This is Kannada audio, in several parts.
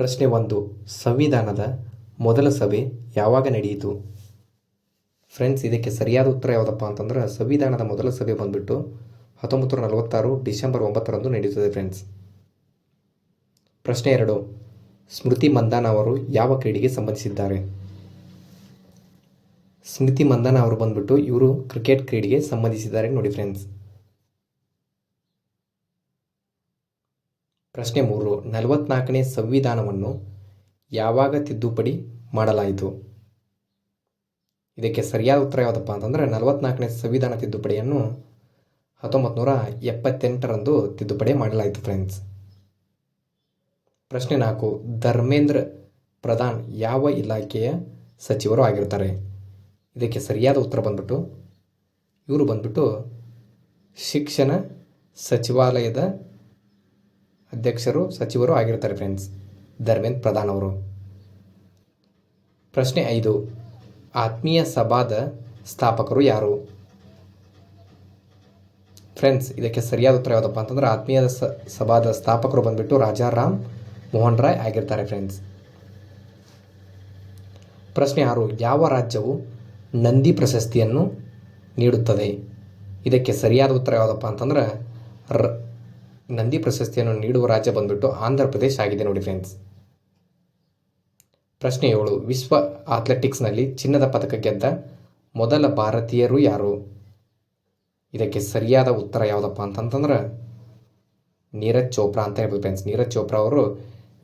ಪ್ರಶ್ನೆ ಒಂದು. ಸಂವಿಧಾನದ ಮೊದಲ ಸಭೆ ಯಾವಾಗ ನಡೆಯಿತು? ಫ್ರೆಂಡ್ಸ್, ಇದಕ್ಕೆ ಸರಿಯಾದ ಉತ್ತರ ಯಾವುದಪ್ಪ ಅಂತಂದ್ರೆ, ಸಂವಿಧಾನದ ಮೊದಲ ಸಭೆ ಬಂದ್ಬಿಟ್ಟು ಹತ್ತೊಂಬತ್ತು ನೂರ ನಲವತ್ತಾರು ಡಿಸೆಂಬರ್ ಒಂಬತ್ತರಂದು ನಡೆಯುತ್ತದೆ ಫ್ರೆಂಡ್ಸ್. ಪ್ರಶ್ನೆ ಎರಡು. ಸ್ಮೃತಿ ಮಂದಾನ ಅವರು ಯಾವ ಕ್ರೀಡೆಗೆ ಸಂಬಂಧಿಸಿದ್ದಾರೆ? ಸ್ಮೃತಿ ಮಂದಾನ ಅವರು ಬಂದ್ಬಿಟ್ಟು ಇವರು ಕ್ರಿಕೆಟ್ ಕ್ರೀಡೆಗೆ ಸಂಬಂಧಿಸಿದ್ದಾರೆ ನೋಡಿ ಫ್ರೆಂಡ್ಸ್. ಪ್ರಶ್ನೆ ಮೂರು, ನಲವತ್ನಾಲ್ಕನೇ ಸಂವಿಧಾನವನ್ನು ಯಾವಾಗ ತಿದ್ದುಪಡಿ ಮಾಡಲಾಯಿತು? ಇದಕ್ಕೆ ಸರಿಯಾದ ಉತ್ತರ ಯಾವುದಪ್ಪ ಅಂತಂದರೆ, ನಲವತ್ನಾಲ್ಕನೇ ಸಂವಿಧಾನ ತಿದ್ದುಪಡಿಯನ್ನು ಹತ್ತೊಂಬತ್ತು ನೂರ ಎಪ್ಪತ್ತೆಂಟರಂದು ತಿದ್ದುಪಡಿ ಮಾಡಲಾಯಿತು ಫ್ರೆಂಡ್ಸ್ ಪ್ರಶ್ನೆ ನಾಲ್ಕು, ಧರ್ಮೇಂದ್ರ ಪ್ರಧಾನ್ ಯಾವ ಇಲಾಖೆಯ ಸಚಿವರು ಆಗಿರ್ತಾರೆ? ಇದಕ್ಕೆ ಸರಿಯಾದ ಉತ್ತರ ಬಂದ್ಬಿಟ್ಟು, ಇವರು ಬಂದ್ಬಿಟ್ಟು ಶಿಕ್ಷಣ ಸಚಿವಾಲಯದ ಅಧ್ಯಕ್ಷರು, ಸಚಿವರು ಆಗಿರ್ತಾರೆ ಫ್ರೆಂಡ್ಸ್ ಧರ್ಮೇಂದ್ರ ಪ್ರಧಾನ್ ಅವರು. ಪ್ರಶ್ನೆ ಐದು. ಆತ್ಮೀಯ ಸಭಾದ ಸ್ಥಾಪಕರು ಯಾರು? ಫ್ರೆಂಡ್ಸ್ ಇದಕ್ಕೆ ಸರಿಯಾದ ಉತ್ತರ ಯಾವುದಪ್ಪ ಅಂತಂದ್ರೆ ಆತ್ಮೀಯ ಸಭಾದ ಸ್ಥಾಪಕರು ಬಂದ್ಬಿಟ್ಟು ರಾಜಾರಾಮ್ ಮೋಹನ್ ರಾಯ್ ಆಗಿರ್ತಾರೆ ಫ್ರೆಂಡ್ಸ್ ಪ್ರಶ್ನೆ ಆರು. ಯಾವ ರಾಜ್ಯವು ನಂದಿ ಪ್ರಶಸ್ತಿಯನ್ನು ನೀಡುತ್ತದೆ? ಇದಕ್ಕೆ ಸರಿಯಾದ ಉತ್ತರ ಯಾವುದಪ್ಪ ಅಂತಂದ್ರೆ ನಂದಿ ಪ್ರಶಸ್ತಿಯನ್ನು ನೀಡುವ ರಾಜ್ಯ ಬಂದ್ಬಿಟ್ಟು ಆಂಧ್ರ ಪ್ರದೇಶ ಆಗಿದೆ ನೋಡಿ ಫ್ರೆಂಡ್ಸ್ ಪ್ರಶ್ನೆ ಏಳು, ವಿಶ್ವ ಅಥ್ಲೆಟಿಕ್ಸ್ನಲ್ಲಿ ಚಿನ್ನದ ಪದಕ ಗೆದ್ದ ಮೊದಲ ಭಾರತೀಯರು ಯಾರು? ಇದಕ್ಕೆ ಸರಿಯಾದ ಉತ್ತರ ಯಾವುದಪ್ಪ ಅಂತಂತಂದ್ರೆ ನೀರಜ್ ಚೋಪ್ರಾ ಅಂತ ಹೇಳ್ಬೋದು ಫ್ರೆಂಡ್ಸ್ ನೀರಜ್ ಚೋಪ್ರಾ ಅವರು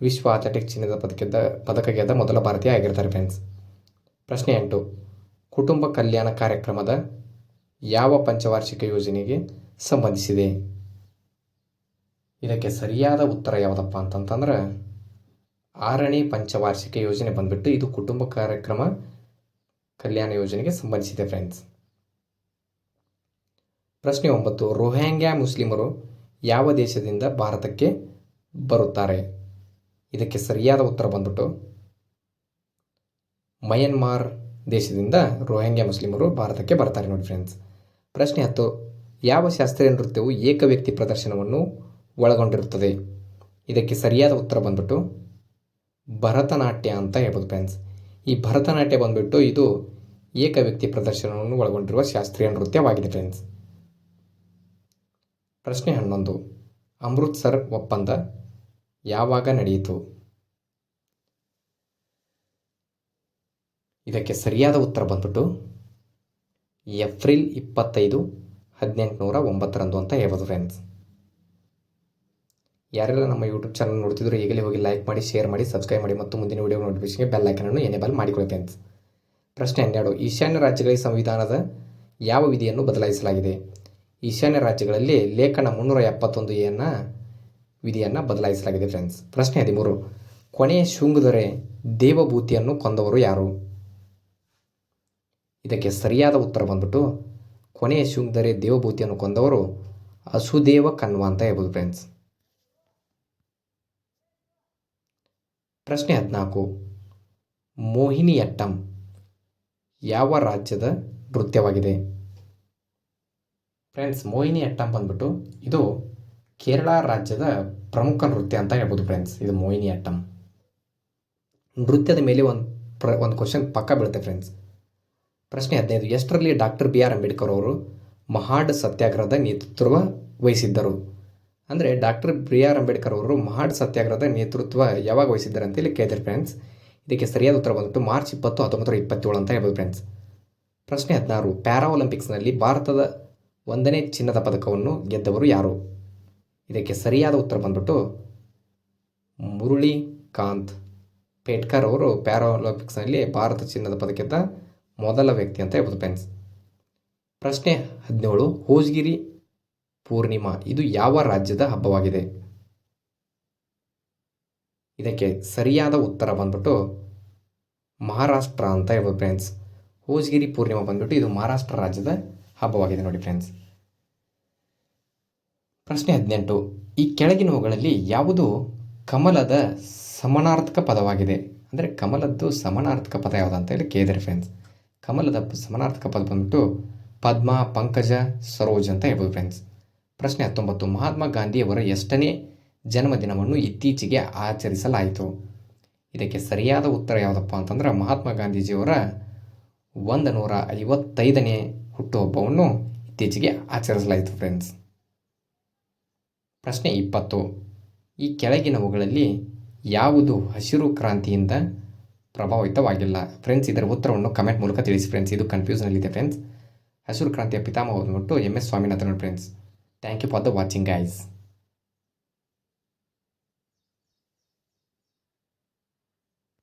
ವಿಶ್ವ ಅಥ್ಲೆಟಿಕ್ಸ್ ಚಿನ್ನದ ಪದಕದ ಪದಕ ಗೆದ್ದ ಮೊದಲ ಭಾರತೀಯ ಆಗಿರ್ತಾರೆ ಫ್ರೆಂಡ್ಸ್ ಪ್ರಶ್ನೆ ಎಂಟು, ಕುಟುಂಬ ಕಲ್ಯಾಣ ಕಾರ್ಯಕ್ರಮದ ಯಾವ ಪಂಚವಾರ್ಷಿಕ ಯೋಜನೆಗೆ ಸಂಬಂಧಿಸಿದೆ? ಇದಕ್ಕೆ ಸರಿಯಾದ ಉತ್ತರ ಯಾವುದಪ್ಪ ಅಂತಂತಂದ್ರೆ, ಆರನೇ ಪಂಚವಾರ್ಷಿಕ ಯೋಜನೆ ಬಂದ್ಬಿಟ್ಟು ಇದು ಕುಟುಂಬ ಕಾರ್ಯಕ್ರಮ ಕಲ್ಯಾಣ ಯೋಜನೆಗೆ ಸಂಬಂಧಿಸಿದೆ ಫ್ರೆಂಡ್ಸ್ ಪ್ರಶ್ನೆ ಒಂಬತ್ತು ರೋಹ್ಯಾಂಗ್ಯಾ ಮುಸ್ಲಿಮರು ಯಾವ ದೇಶದಿಂದ ಭಾರತಕ್ಕೆ ಬರುತ್ತಾರೆ? ಇದಕ್ಕೆ ಸರಿಯಾದ ಉತ್ತರ ಬಂದ್ಬಿಟ್ಟು, ಮಯನ್ಮಾರ್ ದೇಶದಿಂದ ರೋಹಿಂಗ್ಯಾ ಮುಸ್ಲಿಮರು ಭಾರತಕ್ಕೆ ಬರ್ತಾರೆ ನೋಡಿ ಫ್ರೆಂಡ್ಸ್ ಪ್ರಶ್ನೆ ಹತ್ತು, ಯಾವ ಶಾಸ್ತ್ರೀಯ ನೃತ್ಯವು ಏಕ ವ್ಯಕ್ತಿ ಪ್ರದರ್ಶನವನ್ನು ಒಳಗೊಂಡಿರುತ್ತದೆ. ಇದಕ್ಕೆ ಸರಿಯಾದ ಉತ್ತರ ಬಂದ್ಬಿಟ್ಟು ಭರತನಾಟ್ಯ ಅಂತ ಹೇಳ್ಬೋದು ಫ್ರೆಂಡ್ಸ್ ಈ ಭರತನಾಟ್ಯ ಬಂದ್ಬಿಟ್ಟು ಇದು ಏಕ ವ್ಯಕ್ತಿ ಪ್ರದರ್ಶನವನ್ನು ಒಳಗೊಂಡಿರುವ ಶಾಸ್ತ್ರೀಯ ನೃತ್ಯವಾಗಿದೆ ಫ್ರೆಂಡ್ಸ್ ಪ್ರಶ್ನೆ ಹನ್ನೊಂದು. ಅಮೃತ್ಸರ್ ಒಪ್ಪಂದ ಯಾವಾಗ ನಡೆಯಿತು? ಇದಕ್ಕೆ ಸರಿಯಾದ ಉತ್ತರ ಬಂದ್ಬಿಟ್ಟು ಏಪ್ರಿಲ್ ಇಪ್ಪತ್ತೈದು, ಹದಿನೆಂಟುನೂರ ಒಂಬತ್ತರಂದು ಅಂತ ಹೇಳ್ಬೋದು ಫ್ರೆಂಡ್ಸ್ ಯಾರೆಲ್ಲ ನಮ್ಮ ಯೂಟ್ಯೂಬ್ ಚಾನಲ್ ನೋಡ್ತಿದ್ರು, ಈಗಲೇ ಹೋಗಿ ಲೈಕ್ ಮಾಡಿ ಶೇರ್ ಮಾಡಿ ಸಬ್ಸ್ಕ್ರೈಬ್ ಮಾಡಿ ಮತ್ತು ಮುಂದಿನ ವಿಡಿಯೋ ನೋಟಿಫಿಕೇಷನ್ಗೆ ಬೆಲ್ ಐಕನನ್ನು ಎನೇಬಲ್ ಮಾಡಿಕೊಳ್ಳಿ ಅಂತ. ಪ್ರಶ್ನೆ ಹನ್ನೆರಡು, ಈಶಾನ್ಯ ರಾಜ್ಯಗಳಿಗೆ ಸಂವಿಧಾನದ ಯಾವ ವಿಧಿಯನ್ನು ಬದಲಾಯಿಸಲಾಗಿದೆ? ಈಶಾನ್ಯ ರಾಜ್ಯಗಳಲ್ಲಿ ಲೇಖನ ಮುನ್ನೂರ ಎಪ್ಪತ್ತೊಂದು ಎನ್ನ ವಿಧಿಯನ್ನು ಬದಲಾಯಿಸಲಾಗಿದೆ ಫ್ರೆಂಡ್ಸ್ ಪ್ರಶ್ನೆ ಹದಿಮೂರು, ಕೊನೆಯ ಶೃಂಗದೊರೆ ದೇವಭೂತಿಯನ್ನು ಕೊಂದವರು ಯಾರು? ಇದಕ್ಕೆ ಸರಿಯಾದ ಉತ್ತರ ಬಂದ್ಬಿಟ್ಟು, ಕೊನೆಯ ಶೃಂಗದರೆ ದೇವಭೂತಿಯನ್ನು ಕೊಂದವರು ಅಸುದೇವ ಕಣ್ವ ಅಂತ ಹೇಳ್ಬೋದು ಫ್ರೆಂಡ್ಸ್ ಪ್ರಶ್ನೆ ಹದಿನಾಲ್ಕು. ಮೋಹಿನಿಯಟ್ಟಂ ಯಾವ ರಾಜ್ಯದ ನೃತ್ಯವಾಗಿದೆ? ಫ್ರೆಂಡ್ಸ್ ಮೋಹಿನಿಯಟ್ಟಂ ಬಂದ್ಬಿಟ್ಟು ಇದು ಕೇರಳ ರಾಜ್ಯದ ಪ್ರಮುಖ ನೃತ್ಯ ಅಂತ ಹೇಳ್ಬೋದು ಫ್ರೆಂಡ್ಸ್ ಇದು ಮೋಹಿನಿಯಟ್ಟಂ. ನೃತ್ಯದ ಮೇಲೆ ಒಂದು ಪ್ರ, ಒಂದು ಕ್ವಶನ್ ಪಕ್ಕ ಬೀಳುತ್ತೆ ಫ್ರೆಂಡ್ಸ್ ಪ್ರಶ್ನೆ ಹದಿನೈದು, ಎಷ್ಟರಲ್ಲಿ ಡಾಕ್ಟರ್ ಬಿ ಆರ್ ಅಂಬೇಡ್ಕರ್ ಅವರು ಮಹಾಡ್ ಸತ್ಯಾಗ್ರಹದ ನೇತೃತ್ವ ವಹಿಸಿದ್ದರು? ಅಂದರೆ ಡಾಕ್ಟರ್ ಬಿ ಆರ್ ಅಂಬೇಡ್ಕರ್ ಅವರು ಮಹಾಡ್ ಸತ್ಯಾಗ್ರಹದ ನೇತೃತ್ವ ಯಾವಾಗ ವಹಿಸಿದ್ದಾರೆ ಅಂತ ಇಲ್ಲಿ ಕೇಳಿದ್ರೆ ಫ್ರೆಂಡ್ಸ್ ಇದಕ್ಕೆ ಸರಿಯಾದ ಉತ್ತರ ಬಂದ್ಬಿಟ್ಟು ಮಾರ್ಚ್ ಇಪ್ಪತ್ತು ಹತ್ತೊಂಬತ್ತು ನೂರ ಇಪ್ಪತ್ತೇಳು ಅಂತ ಹೇಳ್ಬೋದು ಫ್ರೆಂಡ್ಸ್ ಪ್ರಶ್ನೆ ಹದಿನಾರು ಪ್ಯಾರಾ ಒಲಿಂಪಿಕ್ಸ್ನಲ್ಲಿ ಭಾರತದ ಒಂದನೇ ಚಿನ್ನದ ಪದಕವನ್ನು ಗೆದ್ದವರು ಯಾರು? ಇದಕ್ಕೆ ಸರಿಯಾದ ಉತ್ತರ ಬಂದ್ಬಿಟ್ಟು ಮುರಳಿಕಾಂತ್ ಪೇಟ್ಕರ್ ಅವರು ಪ್ಯಾರಾ ಒಲಿಂಪಿಕ್ಸ್ನಲ್ಲಿ ಭಾರತ ಚಿನ್ನದ ಪದಕದ ಮೊದಲ ವ್ಯಕ್ತಿ ಅಂತ ಹೇಳ್ಬೋದು ಫ್ರೆಂಡ್ಸ್ ಪ್ರಶ್ನೆ ಹದಿನೇಳು, ಹೋಜ್ಗಿರಿ ಪೂರ್ಣಿಮಾ. ಇದು ಯಾವ ರಾಜ್ಯದ ಹಬ್ಬವಾಗಿದೆ? ಇದಕ್ಕೆ ಸರಿಯಾದ ಉತ್ತರ ಬಂದ್ಬಿಟ್ಟು ಮಹಾರಾಷ್ಟ್ರ ಅಂತ ಹೇಳ್ಬೋದು ಫ್ರೆಂಡ್ಸ್ ಹೋಜ್ಗಿರಿ ಪೂರ್ಣಿಮಾ ಬಂದ್ಬಿಟ್ಟು ಇದು ಮಹಾರಾಷ್ಟ್ರ ರಾಜ್ಯದ ಹಬ್ಬವಾಗಿದೆ ನೋಡಿ ಫ್ರೆಂಡ್ಸ್ ಪ್ರಶ್ನೆ ಹದಿನೆಂಟು. ಈ ಕೆಳಗಿನವುಗಳಲ್ಲಿ ಯಾವುದು ಕಮಲದ ಸಮನಾರ್ಥಕ ಪದವಾಗಿದೆ? ಅಂದರೆ ಕಮಲದ್ದು ಸಮನಾರ್ಥಕ ಪದ ಯಾವುದು ಅಂತ ಹೇಳಿ ಕೇಳಿದರೆ ಫ್ರೆಂಡ್ಸ್ ಕಮಲದ ಸಮನಾರ್ಥಕ ಪದ ಬಂದ್ಬಿಟ್ಟು ಪದ್ಮ, ಪಂಕಜ, ಸರೋಜ್ ಅಂತ ಹೇಳ್ಬೋದು ಫ್ರೆಂಡ್ಸ್ ಪ್ರಶ್ನೆ ಹತ್ತೊಂಬತ್ತು. ಮಹಾತ್ಮ ಗಾಂಧಿಯವರ ಎಷ್ಟನೇ ಜನ್ಮದಿನವನ್ನು ಇತ್ತೀಚೆಗೆ ಆಚರಿಸಲಾಯಿತು? ಇದಕ್ಕೆ ಸರಿಯಾದ ಉತ್ತರ ಯಾವುದಪ್ಪ ಅಂತಂದ್ರೆ ಮಹಾತ್ಮ ಗಾಂಧೀಜಿಯವರ ಒಂದು ನೂರ ಐವತ್ತೈದನೇ ಹುಟ್ಟುಹಬ್ಬವನ್ನು ಇತ್ತೀಚೆಗೆ ಆಚರಿಸಲಾಯಿತು ಫ್ರೆಂಡ್ಸ್ ಪ್ರಶ್ನೆ ಇಪ್ಪತ್ತು. ಈ ಕೆಳಗಿನವುಗಳಲ್ಲಿ ಯಾವುದು ಹಸಿರು ಕ್ರಾಂತಿಯಿಂದ ಪ್ರಭಾವಿತವಾಗಿಲ್ಲ? ಫ್ರೆಂಡ್ಸ್ ಇದರ ಉತ್ತರವನ್ನು ಕಮೆಂಟ್ ಮೂಲಕ ತಿಳಿಸಿ ಫ್ರೆಂಡ್ಸ್ ಇದು ಕನ್ಫ್ಯೂಷನಲ್ಲಿದೆ ಫ್ರೆಂಡ್ಸ್ ಹಸಿರು ಕ್ರಾಂತಿಯ ಪಿತಾಮಹ ಬಂದ್ಬಿಟ್ಟು M S Swaminathan friends Thank you for the watching guys.